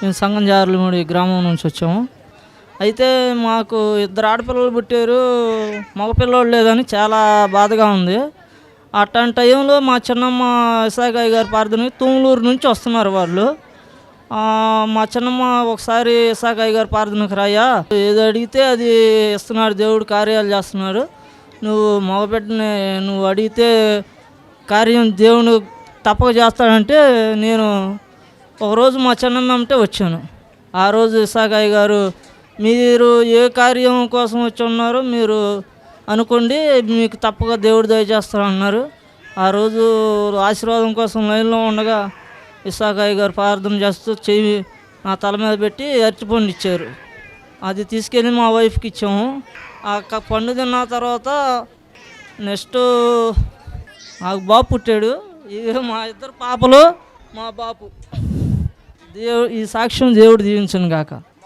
మేము సంగం జారులమూడి గ్రామం నుంచి వచ్చాము. అయితే మాకు ఇద్దరు ఆడపిల్లలు పుట్టారు. మగపిల్లోడు లేదని చాలా బాధగా ఉంది. అట్లాంటి టైంలో మా చిన్నమ్మ ఇసాకాయ్ గారి ప్రార్థనకి తుమ్లూరు నుంచి వస్తున్నారు వాళ్ళు. మా చిన్నమ్మ ఒకసారి ఇసాకాయ్ గారి ప్రార్థనకు రాయా. ఏది అడిగితే అది ఇస్తున్నాడు దేవుడు కార్యాలు చేస్తున్నాడు. నువ్వు మగబిడ్డని నువ్వు అడిగితే కార్యం దేవుడు తప్పక చేస్తాడంటే నేను ఒకరోజు మా చిన్నమ్మ అంటే వచ్చాను. ఆ రోజు ఇసాగాయి గారు మీరు ఏ కార్యం కోసం వచ్చి ఉన్నారో మీరు అనుకోండి మీకు తప్పక దేవుడు దయచేస్తాడు అన్నారు ఆ రోజు ఆశీర్వాదం కోసం లైన్లో ఉండగా ఇసాకాయ గారు ప్రార్థన చేస్తూ చెయ్యి నా తల మీద పెట్టి అరటిపండు ఇచ్చారు. అది తీసుకెళ్ళి మా వైఫ్కి ఇచ్చాము. ఆ పండు తిన్న తర్వాత నెక్స్ట్ నాకు బాబు పుట్టాడు. ఇది మా ఇద్దరు పాపలు మా బాపు. దేవుడు ఈ సాక్ష్యం దేవుడు దీవించను గాక